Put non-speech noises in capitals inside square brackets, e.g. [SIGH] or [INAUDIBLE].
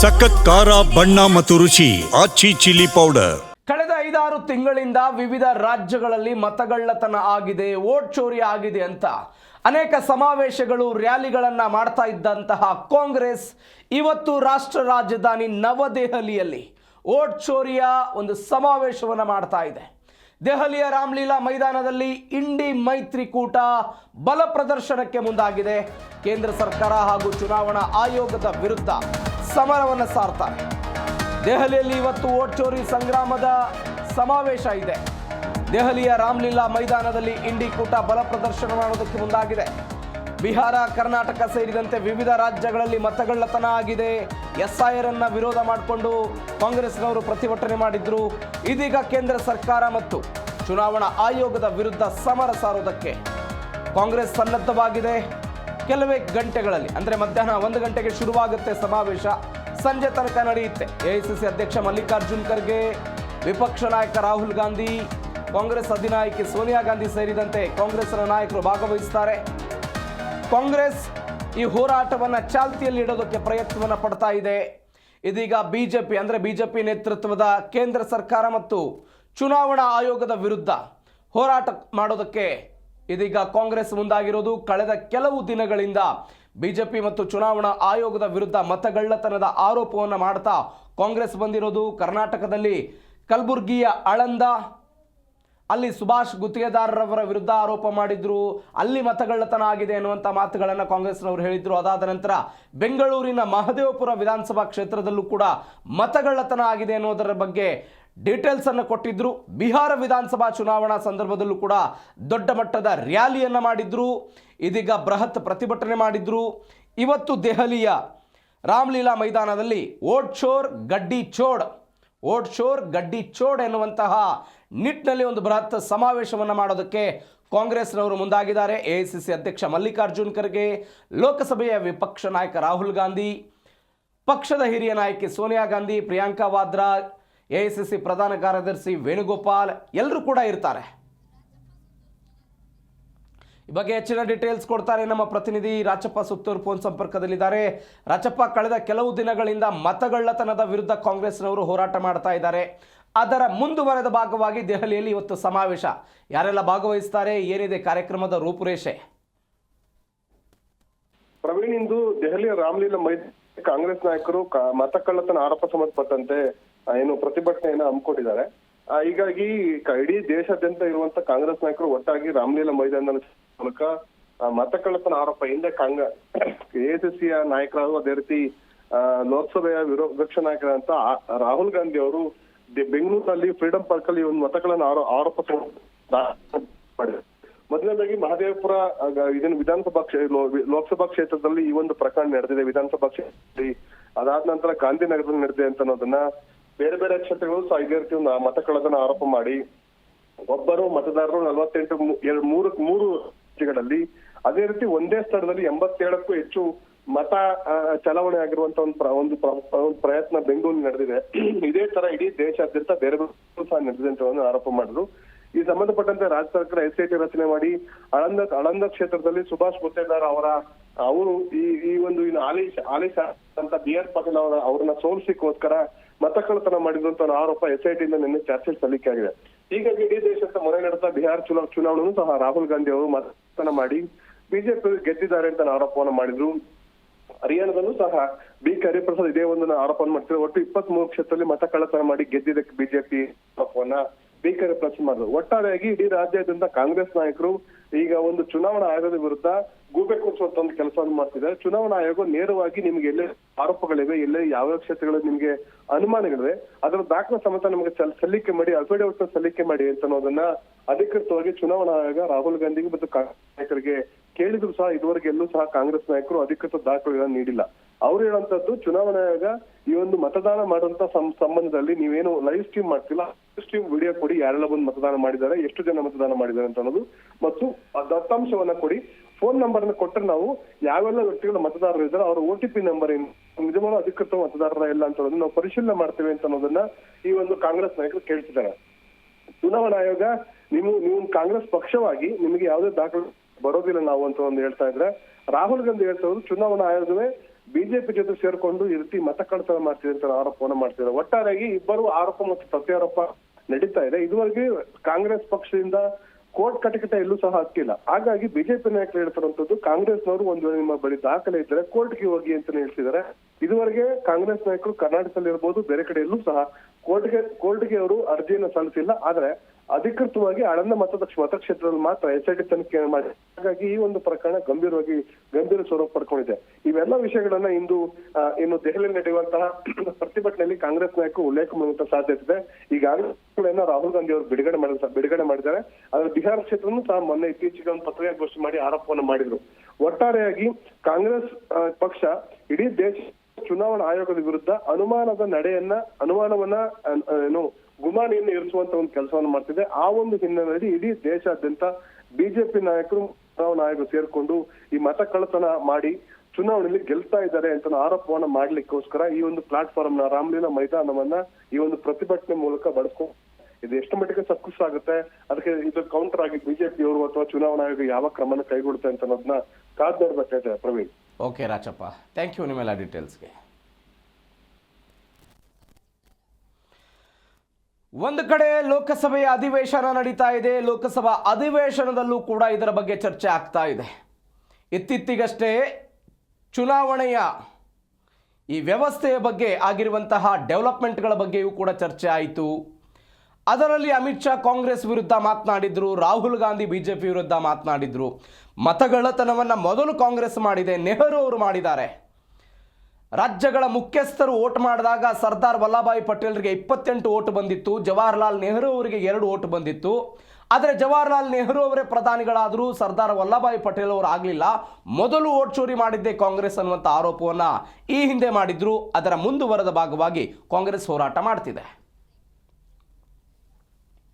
ಸಖತ್ ಖಾರ, ಬಣ್ಣ ಮತ್ತು ರುಚಿ, ಆಚಿ ಚಿಲ್ಲಿ ಪೌಡರ್. ಕಳೆದ ಐದಾರು ತಿಂಗಳಿಂದ ವಿವಿಧ ರಾಜ್ಯಗಳಲ್ಲಿ ಮತಗಳ್ಳತನ ಆಗಿದೆ, ಓಟ್ ಚೋರಿ ಆಗಿದೆ ಅಂತ. ಅನೇಕ ಸಮಾವೇಶಗಳು, ರ್ಯಾಲಿಗಳನ್ನು ಮಾಡ್ತಾ ಇದ್ದಂತಹ ಕಾಂಗ್ರೆಸ್ ಇವತ್ತು ರಾಷ್ಟ್ರ ರಾಜಧಾನಿ ನವದೆಹಲಿಯಲ್ಲಿ ಓಟ್ ಚೋರಿಯ ಒಂದು ಸಮಾವೇಶವನ್ನು ಮಾಡ್ತಾ ಇದೆ. ದೆಹಲಿಯ ರಾಮ್ಲೀಲಾ ಮೈದಾನದಲ್ಲಿ ಇಂಡಿ ಮೈತ್ರಿಕೂಟ ಬಲ ಪ್ರದರ್ಶನಕ್ಕೆ ಮುಂದಾಗಿದೆ. ಕೇಂದ್ರ ಸರ್ಕಾರ ಹಾಗೂ ಚುನಾವಣಾ ಆಯೋಗದ ವಿರುದ್ಧ ಸಮರವನ್ನು ಸಾರ್ತಾರೆ. ದೆಹಲಿಯಲ್ಲಿ ಇವತ್ತು ಓಟ್ ಚೋರಿ ಸಂಗ್ರಾಮದ ಸಮಾವೇಶ ಇದೆ. ದೆಹಲಿಯ ರಾಮ್ಲೀಲಾ ಮೈದಾನದಲ್ಲಿ ಇಂಡಿ ಕೂಟ ಬಲ ಪ್ರದರ್ಶನ ಮಾಡೋದಕ್ಕೆ ಮುಂದಾಗಿದೆ. ಬಿಹಾರ, ಕರ್ನಾಟಕ ಸೇರಿದಂತೆ ವಿವಿಧ ರಾಜ್ಯಗಳಲ್ಲಿ ಮತಗಳ್ಳತನ ಆಗಿದೆ. ಎಸ್ಐಆರ್ ಅನ್ನ ವಿರೋಧ ಮಾಡಿಕೊಂಡು ಕಾಂಗ್ರೆಸ್ನವರು ಪ್ರತಿಭಟನೆ ಮಾಡಿದ್ರು. ಇದೀಗ ಕೇಂದ್ರ ಸರ್ಕಾರ ಮತ್ತು ಚುನಾವಣಾ ಆಯೋಗದ ವಿರುದ್ಧ ಸಮರ ಸಾರೋದಕ್ಕೆ ಕಾಂಗ್ರೆಸ್ ಸನ್ನದ್ಧವಾಗಿದೆ. ಕೆಲವೇ ಗಂಟೆಗಳಲ್ಲಿ, ಅಂದರೆ ಮಧ್ಯಾಹ್ನ ಒಂದು ಗಂಟೆಗೆ ಶುರುವಾಗುತ್ತೆ ಸಮಾವೇಶ. ಸಂಜೆ ತನಕ ನಡೆಯುತ್ತೆ. ಎಐಸಿಸಿ ಅಧ್ಯಕ್ಷ ಮಲ್ಲಿಕಾರ್ಜುನ್ ಖರ್ಗೆ, ವಿಪಕ್ಷ ನಾಯಕ ರಾಹುಲ್ ಗಾಂಧಿ, ಕಾಂಗ್ರೆಸ್ ಅಧಿನಾಯಕಿ ಸೋನಿಯಾ ಗಾಂಧಿ ಸೇರಿದಂತೆ ಕಾಂಗ್ರೆಸ್ನ ನಾಯಕರು ಭಾಗವಹಿಸ್ತಾರೆ. ಕಾಂಗ್ರೆಸ್ ಈ ಹೋರಾಟವನ್ನು ಚಾಲ್ತಿಯಲ್ಲಿ ಇಡೋದಕ್ಕೆ ಪ್ರಯತ್ನವನ್ನು ಪಡ್ತಾ ಇದೆ. ಇದೀಗ ಬಿಜೆಪಿ, ಅಂದರೆ ಬಿಜೆಪಿ ನೇತೃತ್ವದ ಕೇಂದ್ರ ಸರ್ಕಾರ ಮತ್ತು ಚುನಾವಣಾ ಆಯೋಗದ ವಿರುದ್ಧ ಹೋರಾಟ ಮಾಡೋದಕ್ಕೆ ಇದೀಗ ಕಾಂಗ್ರೆಸ್ ಮುಂದಾಗಿರೋದು ಕಳೆದ ಕೆಲವು ದಿನಗಳಿಂದ. ಬಿಜೆಪಿ ಮತ್ತು ಚುನಾವಣಾ ಆಯೋಗದ ವಿರುದ್ಧ ಮತಗಳ್ಳತನದ ಆರೋಪವನ್ನು ಮಾಡ್ತಾ ಕಾಂಗ್ರೆಸ್ ಬಂದಿರೋದು ಕರ್ನಾಟಕದಲ್ಲಿ. ಕಲಬುರ್ಗಿಯ ಆಳಂದ ಅಲ್ಲಿ ಸುಭಾಷ್ ಗುತ್ತಿಗೆದಾರರವರ ವಿರುದ್ಧ ಆರೋಪ ಮಾಡಿದ್ರು, ಅಲ್ಲಿ ಮತಗಳ್ಳತನ ಆಗಿದೆ ಎನ್ನುವಂಥ ಮಾತುಗಳನ್ನು ಕಾಂಗ್ರೆಸ್ನವರು ಹೇಳಿದ್ರು. ಅದಾದ ನಂತರ ಬೆಂಗಳೂರಿನ ಮಹದೇವಪುರ ವಿಧಾನಸಭಾ ಕ್ಷೇತ್ರದಲ್ಲೂ ಕೂಡ ಮತಗಳ್ಳತನ ಆಗಿದೆ ಎನ್ನುವುದರ ಬಗ್ಗೆ ಡೀಟೇಲ್ಸ್ ಅನ್ನು ಕೊಟ್ಟಿದ್ರು. ಬಿಹಾರ ವಿಧಾನಸಭಾ ಚುನಾವಣಾ ಸಂದರ್ಭದಲ್ಲೂ ಕೂಡ ದೊಡ್ಡ ಮಟ್ಟದ ರ್ಯಾಲಿಯನ್ನು ಮಾಡಿದ್ರು. ಇದೀಗ ಬೃಹತ್ ಪ್ರತಿಭಟನೆ ಮಾಡಿದ್ರು. ಇವತ್ತು ದೆಹಲಿಯ ರಾಮ್ಲೀಲಾ ಮೈದಾನದಲ್ಲಿ ಓಟ್ ಶೋರ್ ಗಡ್ಡಿ ಚೋಡ್, ಓಟ್ ಶೋರ್ ಗಡ್ಡಿ ಚೋಡ್ ಎನ್ನುವಂತಹ ನಿಟ್ಟಿನಲ್ಲಿ ಒಂದು ಬೃಹತ್ ಸಮಾವೇಶವನ್ನು ಮಾಡೋದಕ್ಕೆ ಕಾಂಗ್ರೆಸ್ನವರು ಮುಂದಾಗಿದ್ದಾರೆ. ಎಐಸಿಸಿ ಅಧ್ಯಕ್ಷ ಮಲ್ಲಿಕಾರ್ಜುನ್ ಖರ್ಗೆ, ಲೋಕಸಭೆಯ ವಿಪಕ್ಷ ನಾಯಕ ರಾಹುಲ್ ಗಾಂಧಿ, ಪಕ್ಷದ ಹಿರಿಯ ನಾಯಕಿ ಸೋನಿಯಾ ಗಾಂಧಿ, ಪ್ರಿಯಾಂಕಾ ವಾದ್ರಾ, ಎಐಸಿಸಿ ಪ್ರಧಾನ ಕಾರ್ಯದರ್ಶಿ ವೇಣುಗೋಪಾಲ್ ಎಲ್ಲರೂ ಕೂಡ ಇರ್ತಾರೆ. ಈ ಬಗ್ಗೆ ಹೆಚ್ಚಿನ ಡೀಟೇಲ್ಸ್ ಕೊಡ್ತಾರೆ ನಮ್ಮ ಪ್ರತಿನಿಧಿ ರಾಚಪ್ಪ ಸುತ್ತೂರು ಫೋನ್ ಸಂಪರ್ಕದಲ್ಲಿದ್ದಾರೆ. ರಾಚಪ್ಪ ಕಳೆದ ಕೆಲವು ದಿನಗಳಿಂದ ಮತಗಳ್ಳತನದ ವಿರುದ್ಧ ಕಾಂಗ್ರೆಸ್ನವರು ಹೋರಾಟ ಮಾಡ್ತಾ ಇದ್ದಾರೆ. ಅದರ ಮುಂದುವರೆದ ಭಾಗವಾಗಿ ದೆಹಲಿಯಲ್ಲಿ ಇವತ್ತು ಸಮಾವೇಶ. ಯಾರೆಲ್ಲ ಭಾಗವಹಿಸ್ತಾರೆ? ಏನಿದೆ ಕಾರ್ಯಕ್ರಮದ ರೂಪುರೇಷೆ? ಪ್ರವೀಣ್, ಇಂದು ದೆಹಲಿಯ ರಾಮ್ಲೀಲಾ ಮೈದಾನ ಕಾಂಗ್ರೆಸ್ ನಾಯಕರು ಮತ ಮತಕಳ್ಳತನ ಆರೋಪ ಸಂಬಂಧಪಟ್ಟಂತೆ ಏನು ಪ್ರತಿಭಟನೆಯನ್ನ ಹಮ್ಮಿಕೊಂಡಿದ್ದಾರೆ. ಹೀಗಾಗಿ ಇಡೀ ದೇಶಾದ್ಯಂತ ಇರುವಂತ ಕಾಂಗ್ರೆಸ್ ನಾಯಕರು ಒಟ್ಟಾಗಿ ರಾಮ್ಲೀಲಾ ಮೈದಾನದ ಮೂಲಕ ಮತ ಕಳ್ಳತನ ಆರೋಪ ಹಿಂದೆ ಕಾಂಗ್ರೆಸ್ ಎಸಿಸಿಯ ನಾಯಕರಾದ ಅದೇ ರೀತಿ ಲೋಕಸಭೆಯ ವಿರೋಧ ಪಕ್ಷ ನಾಯಕರಂತ ರಾಹುಲ್ ಗಾಂಧಿ ಅವರು ಬೆಂಗಳೂರಿನಲ್ಲಿ ಫ್ರೀಡಂ ಪಾರ್ಕ್ ಅಲ್ಲಿ ಒಂದು ಮತಗಳನ್ನು ಆರೋ- ಆರೋಪ ಮಾಡಿದೆ ಮೊದಲನೇದಾಗಿ ಮಹದೇವಪುರ ಇದನ್ನು ವಿಧಾನಸಭಾ ಲೋಕಸಭಾ ಕ್ಷೇತ್ರದಲ್ಲಿ ಈ ಒಂದು ಪ್ರಕರಣ ನಡೆದಿದೆ. ವಿಧಾನಸಭಾ ಕ್ಷೇತ್ರದಲ್ಲಿ ಅದಾದ ನಂತರ ಗಾಂಧಿನಗರದಲ್ಲಿ ನಡೆದಿದೆ ಅಂತ ಅನ್ನೋದನ್ನ ಬೇರೆ ಬೇರೆ ಕ್ಷೇತ್ರಗಳು ಸಹ ಇದೇ ರೀತಿ ಒಂದು ಆರೋಪ ಮಾಡಿ, ಒಬ್ಬರು ಮತದಾರರು ನಲವತ್ತೆಂಟು ಮೂರು ಮೂರು ಅದೇ ರೀತಿ ಒಂದೇ ಸ್ಥಳದಲ್ಲಿ ಎಂಬತ್ತೇಳಕ್ಕೂ ಹೆಚ್ಚು ಮತ ಚಲಾವಣೆ ಆಗಿರುವಂತ ಒಂದು ಒಂದು ಪ್ರಯತ್ನ ಬೆಂಗಳೂರು ನಡೆದಿದೆ. [CLEARS THROAT] ಇದೇ ತರ ಇಡೀ ದೇಶಾದ್ಯಂತ ಬೇರೆ ಸಹ ನಡೆದಿದೆ ಅಂತ ಒಂದು ಆರೋಪ ಮಾಡಿದ್ರು. ಈ ಸಂಬಂಧಪಟ್ಟಂತೆ ರಾಜ್ಯ ಸರ್ಕಾರ ಎಸ್ ಐ ರಚನೆ ಮಾಡಿ, ಅಳಂದ ಅಳಂದ ಕ್ಷೇತ್ರದಲ್ಲಿ ಸುಭಾಷ್ ಗುತ್ತೇದಾರ್ ಅವರ, ಅವರು ಈ ಈ ಒಂದು ಇನ್ನು ಆಲೇಶ್ ಆಲೇಶ್ ಅಂತ ಬಿ ಆರ್ ಪಾಟೀಲ್ ಅವರ, ಅವ್ರನ್ನ ಸೋಲಿಸಲಿಕ್ಕೋಸ್ಕರ ಮತಕಳ್ಳತನ ಮಾಡಿದಂತ ಆರೋಪ ಎಸ್ ಐ ಟಿಯಿಂದ ನಿನ್ನೆ ಚರ್ಚೆ ಸಲ್ಲಿಕೆ ಆಗಿದೆ. ಹೀಗಾಗಿ ಇಡೀ ದೇಶದ ಮೊರೆ ನಡೆದ ಬಿಹಾರ್ ಚುನಾವ್ ಚುನಾವಣೆಯೂ ಸಹ ರಾಹುಲ್ ಗಾಂಧಿ ಅವರು ಮತದಾನ ಮಾಡಿ ಬಿಜೆಪಿ ಗೆದ್ದಿದ್ದಾರೆ ಅಂತ ಆರೋಪವನ್ನು ಮಾಡಿದ್ರು. ಹರಿಯಾಣದಲ್ಲೂ ಸಹ ಬಿ ಹರಿಪ್ರಸಾದ್ ಇದೇ ಒಂದು ಆರೋಪವನ್ನು ಮಾಡ್ತಿದ್ರು ಒಟ್ಟು ಇಪ್ಪತ್ತ್ ಮೂರು ಕ್ಷೇತ್ರದಲ್ಲಿ ಮತ ಕಳ್ಳತನ ಮಾಡಿ ಗೆದ್ದಿದ್ದಕ್ಕೆ ಬಿಜೆಪಿ ಆರೋಪವನ್ನ ಬಿ ಹರಿಪ್ರಸಾದ್ ಮಾಡಿದ್ರು ಒಟ್ಟಾರೆಯಾಗಿ ಇಡೀ ರಾಜ್ಯಾದ್ಯಂತ ಕಾಂಗ್ರೆಸ್ ನಾಯಕರು ಈಗ ಒಂದು ಚುನಾವಣಾ ಆಯೋಗದ ವಿರುದ್ಧ ಗೂಬೆ ಕೂರಿಸುವಂತ ಒಂದು ಕೆಲಸವನ್ನು ಮಾಡ್ತಿದ್ದಾರೆ. ಚುನಾವಣಾ ಆಯೋಗ ನೇರವಾಗಿ ನಿಮ್ಗೆ ಎಲ್ಲ ಆರೋಪಗಳಿವೆ ಎಲ್ಲ ಯಾವ ಕ್ಷೇತ್ರಗಳಲ್ಲಿ ನಿಮ್ಗೆ ಅನುಮಾನಗಳಿವೆ ಅದರ ದಾಖಲೆ ಸಮೇತ ನಮಗೆ ಸಲ್ಲಿಕೆ ಮಾಡಿ ಅಫಿಡವಿಟ್ ಸಲ್ಲಿಕೆ ಮಾಡಿ ಅಂತ ಅನ್ನೋದನ್ನ ಅಧಿಕೃತವಾಗಿ ಚುನಾವಣಾ ಆಯೋಗ ರಾಹುಲ್ ಗಾಂಧಿಗೆ ಮತ್ತು ನಾಯಕರಿಗೆ ಕೇಳಿದ್ರು ಸಹ ಇದುವರೆಗೆ ಎಲ್ಲೂ ಸಹ ಕಾಂಗ್ರೆಸ್ ನಾಯಕರು ಅಧಿಕೃತ ದಾಖಲೆಗಳನ್ನು ನೀಡಿಲ್ಲ. ಅವ್ರು ಹೇಳುವಂತದ್ದು ಚುನಾವಣಾ ಆಯೋಗ ಈ ಒಂದು ಮತದಾನ ಮಾಡುವಂತ ಸಂಬಂಧದಲ್ಲಿ ನೀವೇನು ಲೈವ್ ಸ್ಟ್ರೀಮ್ ಮಾಡ್ತಿಲ್ಲ ಸ್ಟ್ರೀಮ್ ವಿಡಿಯೋ ಕೊಡಿ, ಯಾರೆಲ್ಲ ಬಂದು ಮತದಾನ ಮಾಡಿದ್ದಾರೆ, ಎಷ್ಟು ಜನ ಮತದಾನ ಮಾಡಿದ್ದಾರೆ ಅಂತ ಅನ್ನೋದು. ಮತ್ತು ದತ್ತಾಂಶವನ್ನ ಕೊಡಿ. ಫೋನ್ ನಂಬರ್ ಅನ್ನು ಕೊಟ್ಟರೆ ನಾವು ಯಾವೆಲ್ಲ ವ್ಯಕ್ತಿಗಳು ಮತದಾರರು ಇದ್ದಾರೆ, ಅವರ ಓ ಟಿ ಪಿ ನಂಬರ್ ಏನು? ನಿಜವಾದ ಅಧಿಕೃತ ಮತದಾರರ ಇಲ್ಲ ಅಂತ ನಾವು ಪರಿಶೀಲನೆ ಮಾಡ್ತೇವೆ ಅಂತ ಅನ್ನೋದನ್ನ ಈ ಒಂದು ಕಾಂಗ್ರೆಸ್ ನಾಯಕರು ಕೇಳ್ತಿದ್ದಾರೆ. ಚುನಾವಣಾ ಆಯೋಗ, ನೀವು ನೀವು ಕಾಂಗ್ರೆಸ್ ಪಕ್ಷವಾಗಿ ನಿಮಗೆ ಯಾವುದೇ ದಾಖಲೆ ಬರೋದಿಲ್ಲ ನಾವು ಅಂತ ಒಂದು ಹೇಳ್ತಾ ಇದ್ರೆ. ರಾಹುಲ್ ಗಾಂಧಿ ಹೇಳ್ತಾ ಇದ್ರು ಚುನಾವಣಾ ಆಯೋಗವೇ ಬಿಜೆಪಿ ಜೊತೆ ಸೇರ್ಕೊಂಡು ಈ ರೀತಿ ಮತ ಕಳ್ತನ ಮಾಡ್ತಿದೆ ಅಂತ ಆರೋಪವನ್ನು ಮಾಡ್ತಿದ್ದಾರೆ. ಒಟ್ಟಾರೆಯಾಗಿ ಇಬ್ಬರು ಆರೋಪ ಮತ್ತು ಪ್ರತ್ಯಾರೋಪ ನಡೀತಾ ಇದೆ. ಇದುವರೆಗೆ ಕಾಂಗ್ರೆಸ್ ಪಕ್ಷದಿಂದ ಕೋರ್ಟ್ ಕಟಕಟ ಎಲ್ಲೂ ಸಹ ಹಾಕಿಲ್ಲ ಹಾಗಾಗಿ ಬಿಜೆಪಿ ನಾಯಕರು ಹೇಳ್ತಾರಂಥದ್ದು ಕಾಂಗ್ರೆಸ್ನವರು ಒಂದು ವೇಳೆ ನಿಮ್ಮ ಬಳಿ ದಾಖಲೆ ಇದ್ದರೆ ಕೋರ್ಟ್ಗೆ ಹೋಗಿ ಅಂತ ಹೇಳ್ತಿದ್ದಾರೆ. ಇದುವರೆಗೆ ಕಾಂಗ್ರೆಸ್ ನಾಯಕರು ಕರ್ನಾಟಕದಲ್ಲಿ ಇರ್ಬೋದು ಬೇರೆ ಕಡೆ ಎಲ್ಲೂ ಸಹ ಕೋರ್ಟ್ಗೆ ಕೋರ್ಟ್ಗೆ ಅವರು ಅರ್ಜಿಯನ್ನು ಸಲ್ಲಿಸಿಲ್ಲ. ಆದ್ರೆ ಅಧಿಕೃತವಾಗಿ ಆಳಂದ ಮತದ ಮತಕ್ಷೇತ್ರದಲ್ಲಿ ಮಾತ್ರ ಎಸ್ ಐ ಟಿ ತನಿಖೆ ಮಾಡಿ ಹಾಗಾಗಿ ಈ ಒಂದು ಪ್ರಕರಣ ಗಂಭೀರವಾಗಿ, ಗಂಭೀರ ಸ್ವರೂಪ ಪಡ್ಕೊಂಡಿದೆ. ಇವೆಲ್ಲ ವಿಷಯಗಳನ್ನ ಇಂದು ಇನ್ನು ದೆಹಲಿಯಲ್ಲಿ ನಡೆಯುವಂತಹ [CLEARS THROAT] ಪ್ರತಿಭಟನೆಯಲ್ಲಿ ಕಾಂಗ್ರೆಸ್ ನಾಯಕ ಉಲ್ಲೇಖ ಮಾಡುವಂತ ಸಾಧ್ಯತೆ ಇದೆ. ಈಗಾಗಲೇ ರಾಹುಲ್ ಗಾಂಧಿ ಅವರು ಬಿಡುಗಡೆ ಮಾಡಿದ ಬಿಡುಗಡೆ ಮಾಡಿದ್ದಾರೆ. ಆದ್ರೆ ಬಿಹಾರ ಕ್ಷೇತ್ರವನ್ನು ಸಹ ಮೊನ್ನೆ ಇತ್ತೀಚೆಗೆ ಒಂದು ಪತ್ರಿಕಾಗೋಷ್ಠಿ ಮಾಡಿ ಆರೋಪವನ್ನು ಮಾಡಿದ್ರು. ಒಟ್ಟಾರೆಯಾಗಿ ಕಾಂಗ್ರೆಸ್ ಪಕ್ಷ ಇಡೀ ದೇಶ ಚುನಾವಣಾ ಆಯೋಗದ ವಿರುದ್ಧ ಅನುಮಾನದ ನಡೆಯನ್ನ, ಅನುಮಾನವನ್ನ ಏನು, ಗುಮಾನಿಯನ್ನು ಇರಿಸುವಂತ ಒಂದು ಕೆಲಸವನ್ನು ಮಾಡ್ತಿದೆ. ಆ ಒಂದು ಹಿನ್ನೆಲೆಯಲ್ಲಿ ಇಡೀ ದೇಶಾದ್ಯಂತ ಬಿಜೆಪಿ ನಾಯಕರು ಚುನಾವಣಾ ಆಯೋಗ ಸೇರ್ಕೊಂಡು ಈ ಮತ ಕಳ್ಳತನ ಮಾಡಿ ಚುನಾವಣೆಯಲ್ಲಿ ಗೆಲ್ತಾ ಇದ್ದಾರೆ ಅಂತ ಆರೋಪವನ್ನ ಮಾಡ್ಲಿಕ್ಕೋಸ್ಕರ ಈ ಒಂದು ಪ್ಲಾಟ್ಫಾರ್ಮ್ನ ರಾಮಲೀಲಾ ಮೈದಾನವನ್ನ ಈ ಒಂದು ಪ್ರತಿಭಟನೆ ಮೂಲಕ ಬಳಸ್ಕೊಂಡು ಇದು ಎಷ್ಟು ಮಟ್ಟಿಗೆ ಸಕ್ಸಸ್ ಆಗುತ್ತೆ, ಅದಕ್ಕೆ ಇದು ಕೌಂಟರ್ ಆಗಿ ಬಿಜೆಪಿ ಅವರು ಅಥವಾ ಚುನಾವಣಾ ಆಯೋಗ ಯಾವ ಕ್ರಮನ ಕೈಗೊಳ್ಳುತ್ತೆ ಅಂತ ಅನ್ನೋದನ್ನ ಕಾದ್ ನೋಡ್ಬೇಕಾಯ್ತದೆ Praveen. Okay Rachappa thank you ನಿಮ್ಮೆಲ್ಲ ಡೀಟೇಲ್ಸ್ಗೆ ಒಂದು ಕಡೆ ಲೋಕಸಭೆಯ ಅಧಿವೇಶನ ನಡೀತಾ ಇದೆ. ಲೋಕಸಭಾ ಅಧಿವೇಶನದಲ್ಲೂ ಕೂಡ ಇದರ ಬಗ್ಗೆ ಚರ್ಚೆ ಆಗ್ತಾ ಇದೆ. ಇತ್ತೀಚಿಗಷ್ಟೇ ಚುನಾವಣೆಯ ಈ ವ್ಯವಸ್ಥೆಯ ಬಗ್ಗೆ ಆಗಿರುವಂತಹ ಡೆವಲಪ್ಮೆಂಟ್ಗಳ ಬಗ್ಗೆಯೂ ಕೂಡ ಚರ್ಚೆ ಆಯಿತು. ಅದರಲ್ಲಿ ಅಮಿತ್ ಶಾ ಕಾಂಗ್ರೆಸ್ ವಿರುದ್ಧ ಮಾತನಾಡಿದ್ರು, ರಾಹುಲ್ ಗಾಂಧಿ ಬಿಜೆಪಿ ವಿರುದ್ಧ ಮಾತನಾಡಿದ್ರು. ಮತಗಳ್ಳತನವನ್ನು ಮೊದಲು ಕಾಂಗ್ರೆಸ್ ಮಾಡಿದೆ, ನೆಹರು ಅವರು ಮಾಡಿದ್ದಾರೆ. ರಾಜ್ಯಗಳ ಮುಖ್ಯಸ್ಥರು ಓಟ್ ಮಾಡಿದಾಗ ಸರ್ದಾರ್ ವಲ್ಲಭಾಯಿ ಪಟೇಲ್ರಿಗೆ ಇಪ್ಪತ್ತೆಂಟು ಓಟ್ ಬಂದಿತ್ತು, ಜವಾಹರ್ಲಾಲ್ ನೆಹರು ಅವರಿಗೆ ಎರಡು ಓಟ್ ಬಂದಿತ್ತು. ಆದರೆ ಜವಾಹರ್ಲಾಲ್ ನೆಹರು ಅವರೇ ಪ್ರಧಾನಿಗಳಾದರೂ ಸರ್ದಾರ್ ವಲ್ಲಭಾಯಿ ಪಟೇಲ್ ಅವರು ಆಗಲಿಲ್ಲ. ಮೊದಲು ಓಟ್ ಚೋರಿ ಮಾಡಿದ್ದೇ ಕಾಂಗ್ರೆಸ್ ಅನ್ನುವಂಥ ಆರೋಪವನ್ನು ಈ ಹಿಂದೆ ಮಾಡಿದ್ರು. ಅದರ ಮುಂದುವರೆದ ಭಾಗವಾಗಿ ಕಾಂಗ್ರೆಸ್ ಹೋರಾಟ ಮಾಡ್ತಿದೆ.